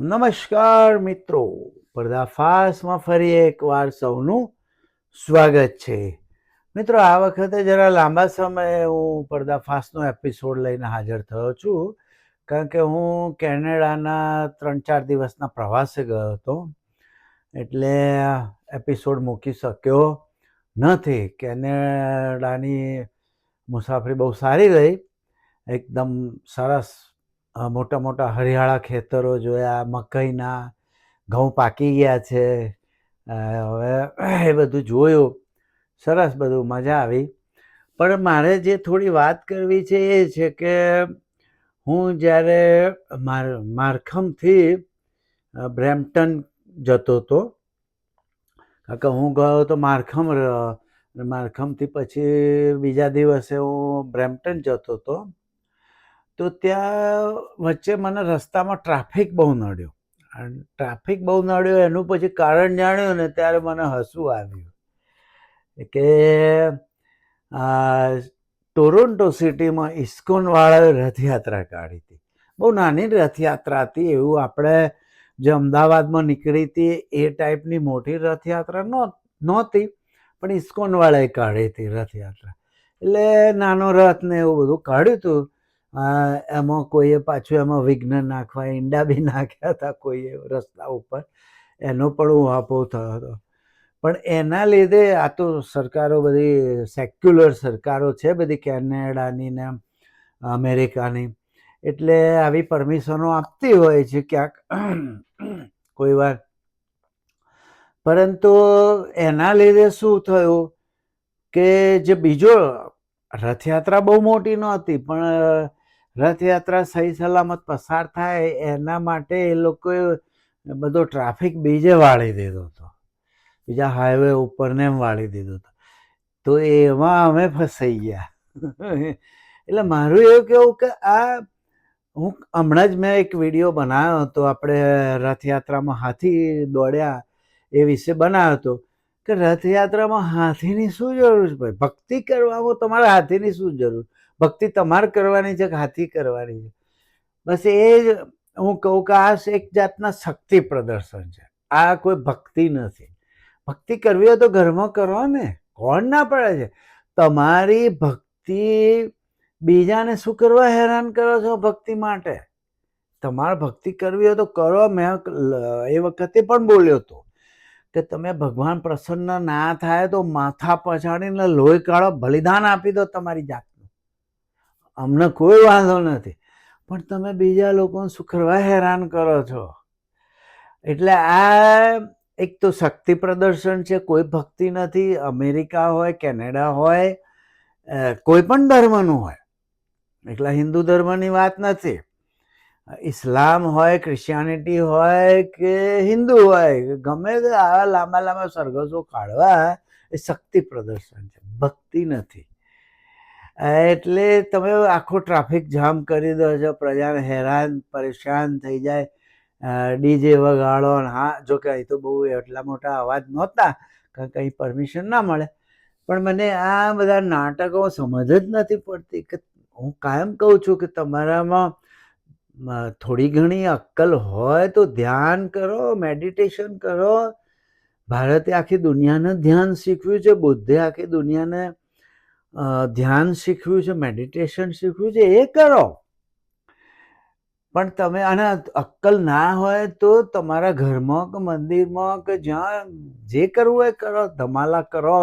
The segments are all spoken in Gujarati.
નમસ્કાર મિત્રો. પર્દાફાશમાં ફરી એકવાર સૌનું સ્વાગત છે. મિત્રો, આ વખતે જરા લાંબા સમયે હું પર્દાફાશનો એપિસોડ લઈને હાજર થયો છું. કારણ કે હું કેનેડાના ત્રણ ચાર દિવસના પ્રવાસે ગયો હતો. એટલે એપિસોડ મૂકી શક્યો નથી. કેનેડાની મુસાફરી બહુ સારી રહી. એકદમ સરસ મોટા મોટા હરિયાળા ખેતરો જોયા, મકાઈના, ઘઉં પાકી ગયા છે. હવે એ બધું જોયું. સરસ બધું, મજા આવી. પણ મારે જે થોડી વાત કરવી છે એ છે કે હું જ્યારે માર, મારખમથી બ્રેમ્પટન જતો હતો, કારણ કે હું ગયો તો મારખમ મારખમથી પછી બીજા દિવસે હું બ્રેમ્પટન જતો હતો. તો ત્યાં વચ્ચે મને રસ્તામાં ટ્રાફિક બહુ નડ્યો. અને ટ્રાફિક બહુ નડ્યો એનું પછી કારણ જાણ્યું ને ત્યારે મને હસવું આવ્યું. કે ટોરોન્ટો સિટીમાં ઇસ્કોનવાળાએ રથયાત્રા કાઢી હતી. બહુ નાની રથયાત્રા હતી એવું આપણે જે અમદાવાદમાં નીકળી હતી એ ટાઈપની મોટી રથયાત્રા નહોતી, પણ ઇસ્કોનવાળાએ કાઢી હતી રથયાત્રા. એટલે નાનો રથ ને એવું બધું કાઢ્યું હતું એમાં કોઈએ પાછું એમાં વિઘ્ન નાખવા, ઈંડા બી નાખ્યા હતા કોઈએ રસ્તા ઉપર. એનો પણ ઉહાપો થયો હતો. પણ એના લીધે આ તો સરકારો બધી સેક્યુલર સરકારો છે બધી, કેનેડાની ને અમેરિકાની. એટલે આવી પરમિશનો આપતી હોય છે ક્યાંક કોઈ વાર. પરંતુ એના લીધે શું થયું કે જે બીજો રથયાત્રા બહુ મોટી નહોતી, પણ રથયાત્રા સહી સલામત પસાર થાય એના માટે એ લોકોએ બધો ટ્રાફિક બીજે વાળી દીધો હતો. બીજા હાઈવે ઉપર ને એમ વાળી દીધો હતો. તો એમાં અમે ફસાઈ ગયા. એટલે મારું એવું કેવું કે આ હું હમણાં જ મેં એક વીડિયો બનાવ્યો હતો. આપણે રથયાત્રામાં હાથી દોડ્યા એ વિશે બનાવ્યો હતો કે રથયાત્રામાં હાથીની શું જરૂર છે? ભાઈ, ભક્તિ કરવામાં તમારે હાથીની શું જરૂર? ભક્તિ તમારે કરવાની છે કે હાથી કરવાની છે? બસ એ જ હું કહું કે આ એક જાતના શક્તિ પ્રદર્શન છે. આ કોઈ ભક્તિ નથી. ભક્તિ કરવી હોય તો ઘરમાં કરો ને. કોણ ના પડે છે? તમારી ભક્તિ બીજાને શું કરવા હેરાન કરો છો ભક્તિ માટે? તમારે ભક્તિ કરવી હોય તો કરો. મેં એ વખતે પણ બોલ્યો હતો કે તમે ભગવાન પ્રસન્ન ના થાય તો માથા પછાડીને લોહી કાઢો, બલિદાન આપી દો તમારી જાતનું. અમને કોઈ વાંધો નથી. પણ તમે બીજા લોકોને સુખરવા હેરાન કરો છો. એટલે આ એક તો શક્તિ પ્રદર્શન છે, કોઈ ભક્તિ નથી, અમેરિકા હોય, કેનેડા હોય કોઈ પણ ધર્મનું હોય. એટલે હિન્દુ ધર્મની વાત નથી. ઇસ્લામ હોય, ક્રિશ્ચિયાનિટી હોય કે હિન્દુ હોય, ગમે તે આવા લાંબા લાંબા સરઘસો કાઢવા, એ શક્તિ પ્રદર્શન છે. ભક્તિ નથી. એટલે તમે આખો ટ્રાફિક જામ કરી દો છો પ્રજાને હેરાન, પરેશાન થઈ જાય ડીજે વગાડો હા, જો કે અહીં તો બહુ એટલા મોટા અવાજ નહોતા, કારણ કે અહીં પરમિશન ના મળે. પણ મને આ બધા નાટકો સમજ જ નથી પડતી કે હું કાયમ કહું છું કે તમારામાં થોડી ઘણી અક્કલ હોય તો ધ્યાન કરો મેડિટેશન કરો. ભારતે આખી દુનિયાને ધ્યાન શીખવ્યું છે, બુદ્ધે આખી દુનિયાને ધ્યાન શીખવ્યું છે મેડિટેશન શીખવ્યું છે, એ કરો. પણ તમે આને અક્કલ ના હોય તો તમારા ઘરમાં કે મંદિરમાં કે જ્યાં જે કરવું હોય કરો. ધમાલા કરો,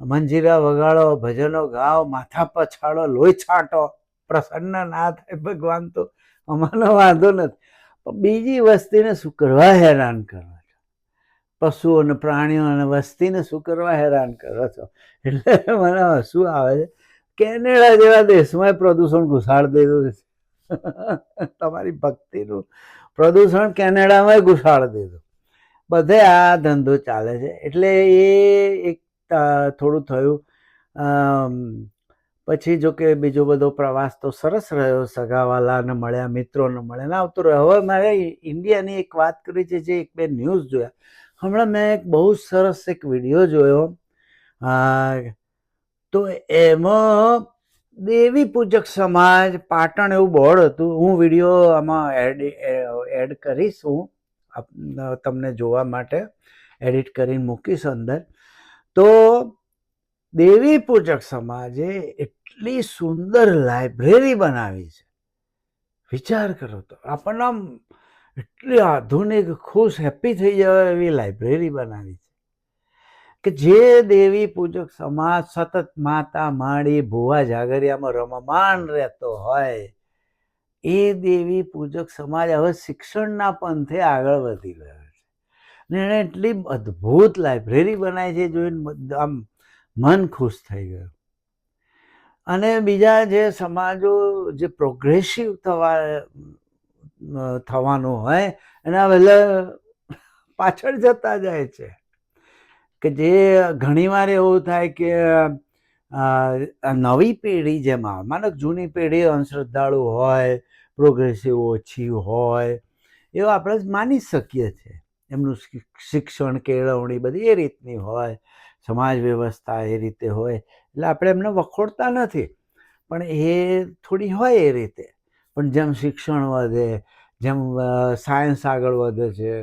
મંજીરા વગાડો, ભજનો ગાઓ, માથા પછાડો, લોહી છાંટો. પ્રસન્ન ના થાય ભગવાન તો અમારો વાંધો નથી. પણ બીજી વસ્તીને શું કરવા હેરાન કરો છો પશુઓ અને પ્રાણીઓ અને વસ્તીને શું કરવા હેરાન કરો છો? એટલે મને હસવું આવે છે. કેનેડા જેવા દેશમાં પ્રદૂષણ ઘુસાડ દીધું છે. તમારી ભક્તિનું પ્રદૂષણ કેનેડામાં ઘુસાડ દીધું. બધે આ ધંધો ચાલે છે. એટલે એ એક થોડું થયું. પછી જો કે બીજો બધો પ્રવાસ તો સરસ રહ્યો. સગાવાલાને મળ્યા, મિત્રોને મળ્યા. આવતો રહ્યો. હવે મારે ઇન્ડિયાની એક વાત કરી છે, જે એક બે ન્યૂઝ જોયા. હમણાં મેં એક બહુ સરસ એક વીડિયો જોયો. તો એમાં દેવી પૂજક સમાજ, પાટણ એવું બોર્ડ હતું. હું વીડિયો આમાં એડ એડ કરીશ હું તમને જોવા માટે. એડિટ કરીને મૂકીશ અંદર. તો દેવી પૂજક સમાજે એટલી સુંદર લાઇબ્રેરી બનાવી છે. વિચાર કરો તો. આપણને આમ એટલી આધુનિક ખુશ હેપી થઈ જાય એવી લાઇબ્રેરી બનાવી છે. કે જે દેવી પૂજક સમાજ સતત માતા માડી ભુવા જાગરિયામાં રમમાન રહેતો હોય, એ દેવી પૂજક સમાજ હવે શિક્ષણના પંથે આગળ વધી ગયો છે. ને એણે એટલી અદ્ભુત લાઇબ્રેરી બનાવી છે જોઈને આમ મન ખુશ થઈ ગયું. અને બીજા જે સમાજો જે પ્રોગ્રેસિવ થવા થવાનું હોય અને આ વહેલા પાછળ જતા જાય છે. કે જે ઘણીવાર એવું થાય કે નવી પેઢી જેમાં માનો જૂની પેઢી અંધશ્રદ્ધાળુ હોય પ્રોગ્રેસિવ ઓછી હોય, એવું આપણે માની શકીએ છીએ. એમનું શિક્ષણ કેળવણી બધી એ રીતની હોય, સમાજ વ્યવસ્થા એ રીતે હોય, એટલે આપણે એમને વખોડતા નથી. પણ એ થોડી હોય એ રીતે. પણ જેમ શિક્ષણ વધે, જેમ સાયન્સ આગળ વધે છે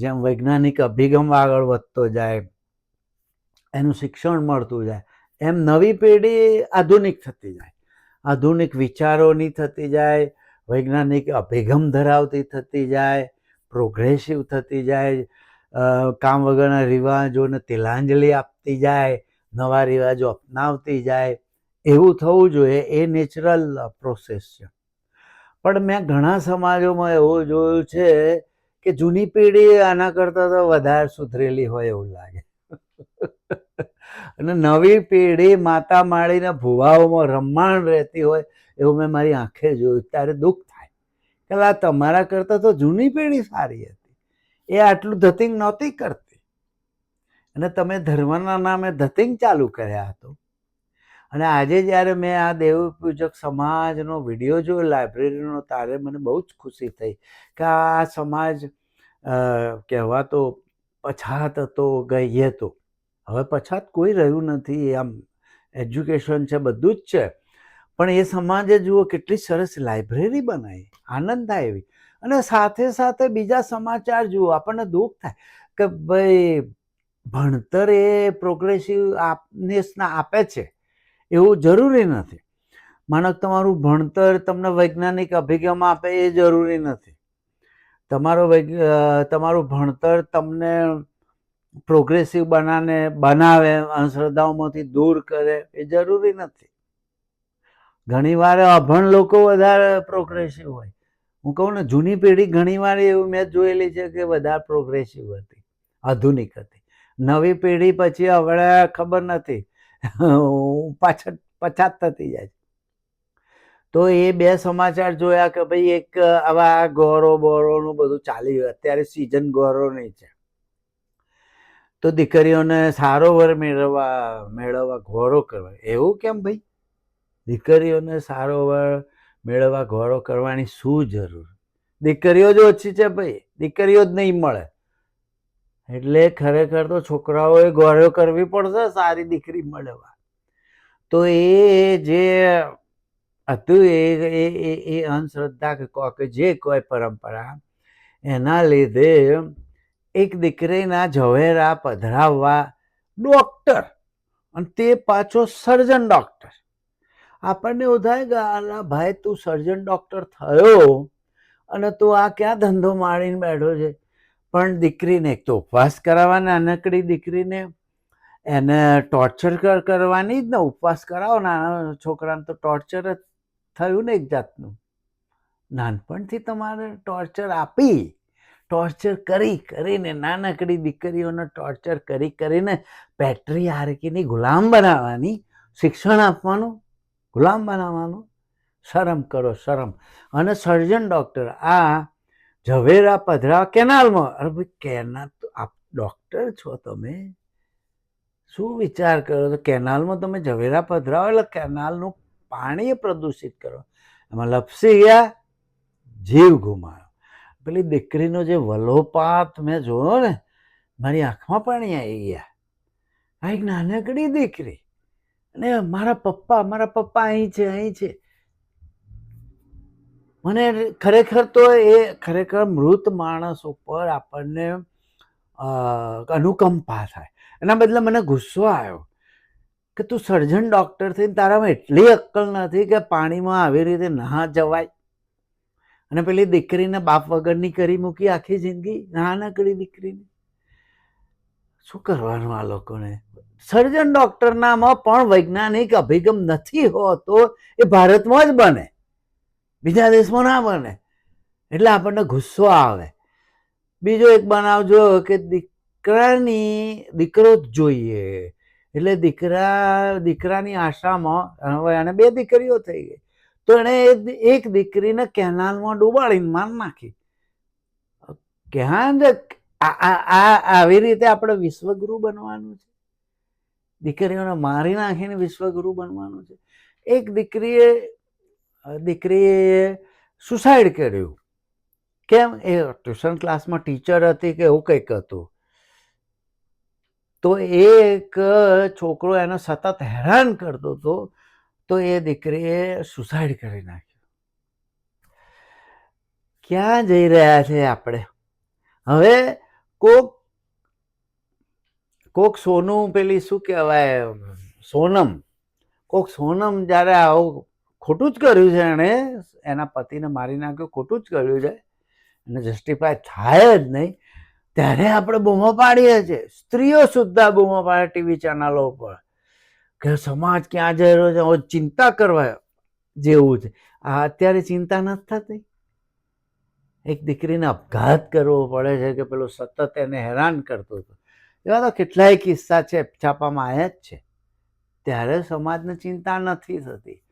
જેમ વૈજ્ઞાનિક અભિગમ આગળ વધતો જાય, એનું શિક્ષણ મળતું જાય, એમ નવી પેઢી આધુનિક થતી જાય. આધુનિક વિચારોની થતી જાય, વૈજ્ઞાનિક અભિગમ ધરાવતી થતી જાય પ્રોગ્રેસિવ થતી જાય કામ વગરના રિવાજોને તિલાંજલિ આપતી જાય, નવા રિવાજો અપનાવતી જાય એવું થવું જોઈએ, એ નેચરલ પ્રોસેસ છે. પણ મેં ઘણા સમાજોમાં એવું જોયું છે કે જૂની પેઢી આના કરતાં તો વધારે સુધરેલી હોય એવું લાગે. અને નવી પેઢી માતા માળીને ભુવાઓમાં રમમાણ રહેતી હોય એવું મેં મારી આંખે જોયું. ત્યારે દુઃખ થાય કે આ તમારા કરતાં તો જૂની પેઢી સારી હતી. એ આટલું ધતિંગ નહોતી કરતી. અને તમે ધર્મના નામે ધતિંગ ચાલુ કર્યા હતો અને આજે જ્યારે મેં આ દેવ પૂજક સમાજનો વીડિયો જોયો લાઇબ્રેરીનો ત્યારે મને બહુ જ ખુશી થઈ કે આ સમાજ કહેવાતો પછાત હતો ગઈએ તો. હવે પછાત કોઈ રહ્યું નથી, આમ એજ્યુકેશન છે, બધું જ છે. પણ એ સમાજે જુઓ કેટલી સરસ લાઇબ્રેરી બનાવી, આનંદ થાય એવી અને સાથે સાથે બીજા સમાચાર જુઓ, આપણને દુઃખ થાય કે ભાઈ ભણતર એ પ્રોગ્રેસિવ આપનેસના આપે છે. એવું જરૂરી નથી. માનો તમારું ભણતર તમને વૈજ્ઞાનિક અભિગમ આપે એ જરૂરી નથી. તમારો તમારું ભણતર તમને પ્રોગ્રેસિવ બનાને, બનાવે, અંધશ્રદ્ધાઓમાંથી દૂર કરે એ જરૂરી નથી. ઘણીવાર અભણ લોકો વધારે પ્રોગ્રેસિવ હોય. હું કહું ને, જૂની પેઢી ઘણીવાર એવું મેં જોયેલી છે કે વધારે પ્રોગ્રેસિવ હતી, આધુનિક હતી. નવી પેઢી પછી હવે ખબર નથી. પાછળ પછાત થતી જાય છે. તો એ બે સમાચાર જોયા કે ભાઈ એક આવા ગોરો બોરોનું બધું ચાલી રહ્યું. અત્યારે સિઝન ગોરોની છે. તો દીકરીઓને સારો વર મેળવવા મેળવવા ઘોરો કરવા. એવું કેમ ભાઈ? દીકરીઓને સારો વર મેળવવા ઘોરો કરવાની શું જરૂર? દીકરીઓ જ ઓછી છે ભાઈ. દીકરીઓ જ નહીં મળે. એટલે ખરેખર તો છોકરાઓએ ગોળ્યો કરવી પડશે, સારી દીકરી મળવા. તો એ જે હતું, એ એ એ એ અંધશ્રદ્ધા કે કહો કે જે કોઈ પરંપરા, એના લીધે એક દીકરીના ઝવેરા પધરાવવા ડૉક્ટર અને તે પાછો સર્જન ડૉક્ટર. આપણને એવું થાય કે ભાઈ, તું સર્જન ડૉક્ટર થયો? અને તું આ ક્યાં ધંધો માણીને બેઠો છે? પણ દીકરીને એક તો ઉપવાસ કરાવવા નાનકડી દીકરીને, એને ટોર્ચર કરવાની જ ને, ઉપવાસ કરાવો. નાના છોકરાને તો ટોર્ચર જ થયું ને એક જાતનું. નાનપણથી તમારે ટોર્ચર આપી ટોર્ચર કરી, કરીને નાનકડી દીકરીઓને ટોર્ચર કરી, કરીને પેટ્રી આરકીની ગુલામ બનાવવાની, શિક્ષણ આપવાનું, ગુલામ બનાવવાનું શરમ કરો, શરમ. અને સર્જન ડૉક્ટર આ ઝવેરા પધરા કેનાલમાં. અરે ભાઈ, કેનાલ તો આપ ડૉક્ટર છો તમે? શું વિચાર કરો છો કેનાલમાં તમે ઝવેરા પધરાવો એટલે કેનાલનું પાણી પ્રદૂષિત કરો. એમાં લપસી ગયા, જીવ ગુમાયો. પેલી દીકરીનો જે વલોપાત મેં જોયો ને, મારી આંખમાં પાણી આવી ગયા. આ એક નાનકડી દીકરી. અને મારા પપ્પા મારા પપ્પા અહીં છે અહીં છે. મને ખરેખર તો એ ખરેખર મૃત માણસ ઉપર આપણને અનુકંપા થાય. એના બદલે મને ગુસ્સો આવ્યો કે તું સર્જન ડૉક્ટર થઈને તારામાં એટલી અક્કલ નથી કે પાણીમાં આવી રીતે ના જવાય? અને પેલી દીકરીને બાપ વગરની કરી મૂકી આખી જિંદગી ના ના કરી દીકરીને? શું કરવાનું આ લોકોને? સર્જન ડૉક્ટરનામાં પણ વૈજ્ઞાનિક અભિગમ નથી હોતો, એ ભારતમાં જ બને. બીજા દેશમાં ના બને. એટલે આપણને ગુસ્સો આવે. બીજો એક બનાવ જો કે દીકરાની, દીકરો જ જોઈએ. એટલે દીકરા, દીકરાની આશામાં, હવે એને બે દીકરીઓ થઈ ગઈ. તો એણે એક દીકરીને કેનાલમાં ડૂબાડીને માર નાખી. ક્યાં જ આવી રીતે આપણે વિશ્વગુરુ બનવાનું છે. દીકરીઓને મારી નાખીને વિશ્વગુરુ બનવાનું છે. એક દીકરીએ દીકરીએ સુસાઇડ કર્યું. કેમ? એ ટ્યુશન ક્લાસમાં ટીચર હતી કે એવું કંઈક હતું. તો એક છોકરો એને સતત હેરાન કરતો હતો, તો એ દીકરીએ સુસાઇડ કરી નાખ્યું. ક્યાં જઈ રહ્યા છે આપણે? હવે કોક કોક સોનું પેલી શું કહેવાય, સોનમ. કોક સોનમ જ્યારે આવું ખોટું જ કર્યું છે એણે. એના પતિને મારી નાખ્યો, ખોટું જ કર્યું છે. એને જસ્ટિફાય થાય જ નહીં. ત્યારે આપણે બૂમો પાડીએ છીએ. સ્ત્રીઓ સુદ્ધા બૂમો પાડે ટીવી ચેનલો ઉપર. કે સમાજ ક્યાં જઈ રહ્યો છે? ચિંતા કરવા જેવું છે. આ અત્યારે ચિંતા નથી થતી. એક દીકરીને આપઘાત કરવો પડે છે કે પેલો સતત એને હેરાન કરતો હતો. એવા તો કેટલાય કિસ્સા છે. છાપામાં આવ્યા જ છે. ત્યારે સમાજને ચિંતા નથી થતી.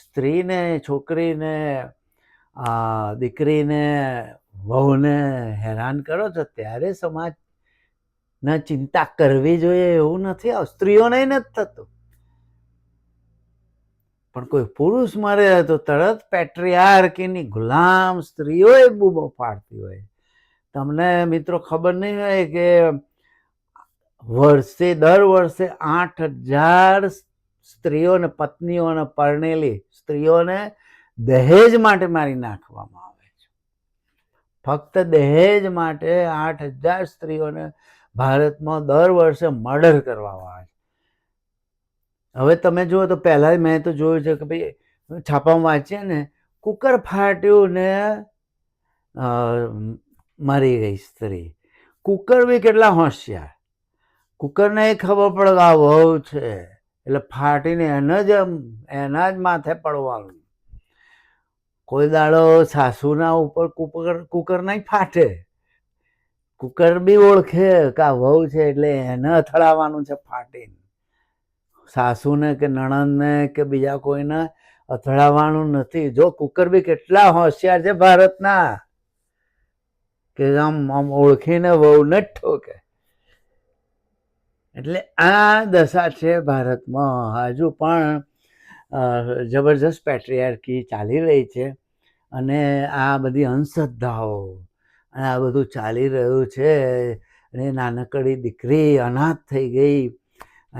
સ્ત્રીને, છોકરીને દીકરીને, વહુને હેરાન કરો છો, ત્યારે સમાજ ના ચિંતા કરવી જોઈએ એવું નથી આવ, સ્ત્રીઓને નથી થતું. પણ કોઈ પુરુષ મરે તો તરત પેટ્રિયાર્કીની ગુલામ સ્ત્રીઓએ બૂમો પાડતી હોય. તમને મિત્રો ખબર નહીં હોય કે વર્ષે, દર વર્ષે આઠ હજાર સ્ત્રીઓને પત્નીઓને પરણેલી સ્ત્રીઓને દહેજ માટે મારી નાખવામાં આવે છે. ફક્ત દહેજ માટે આઠ હજાર સ્ત્રીઓને ભારતમાં દર વર્ષે મર્ડર કરવામાં આવે છે. હવે તમે જુઓ તો પહેલાં મેં તો જોયું છે કે ભાઈ, છાપામાં વાંચીએ ને, કુકર ફાટ્યું ને મરી ગઈ સ્ત્રી. કુકર બી કેટલા હોશિયાર. કુકરને એ ખબર પડે કે આ વહુ છે. એટલે ફાટીને એને જ એના જ માથે પડવાનું. કોઈ દાડો સાસુના ઉપર કુકર કુકર નહીં ફાટે. કુકર બી ઓળખે કે વહુ છે એટલે એને અથડાવાનું છે ફાટીને. સાસુને કે નણંદને કે બીજા કોઈને અથડાવાનું નથી. જો કુકર બી કેટલા હોશિયાર છે ભારતના. કે આમ આમ ઓળખીને વહુને જ ઠોકે. એટલે આ દશા છે ભારતમાં. હજુ પણ જબરજસ્ત પેટ્રિયાર્કી ચાલી રહી છે અને આ બધી અંધશ્રદ્ધાઓ અને આ બધું ચાલી રહ્યું છે અને નાનકડી દીકરી અનાથ થઈ ગઈ.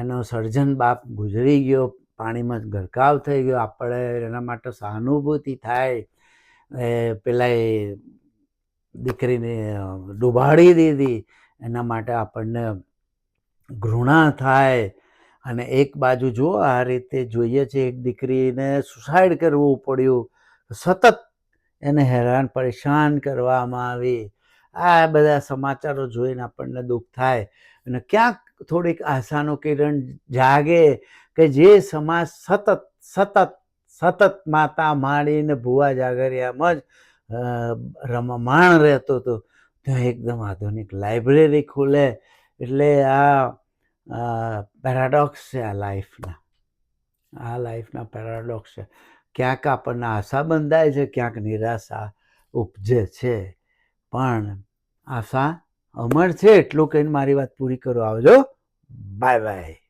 એનો સર્જન બાપ ગુજરી ગયો, પાણીમાં ગરકાવ થઈ ગયો. આપણે એના માટે સહાનુભૂતિ થાય. એ પેલા એ દીકરીને ડૂબાડી દીધી. એના માટે આપણને ઘૃણા થાય અને એક બાજુ જો આ રીતે જોઈએ છે, એક દીકરીને સુસાઇડ કરવું પડ્યું સતત એને હેરાન, પરેશાન કરવામાં આવી. આ બધા સમાચારો જોઈને આપણને દુઃખ થાય અને ક્યાંક થોડીક આશાનો કિરણ જાગે કે જે સમાજ સતત સતત સતત માતા માળીને ભૂવા જાગરિયામાં જ રમમાણ રહેતો હતો. ત્યાં એકદમ આધુનિક લાઇબ્રેરી ખુલે એટલે આ પેરાડોક્સ છે આ લાઈફના આ લાઈફના પેરાડોક્સ છે. ક્યાંક આપણને આશા બંધાય છે, ક્યાંક નિરાશા ઉપજે છે. પણ આશા અમર છે, એટલું કહીને મારી વાત પૂરી કરો. આવજો. Bye bye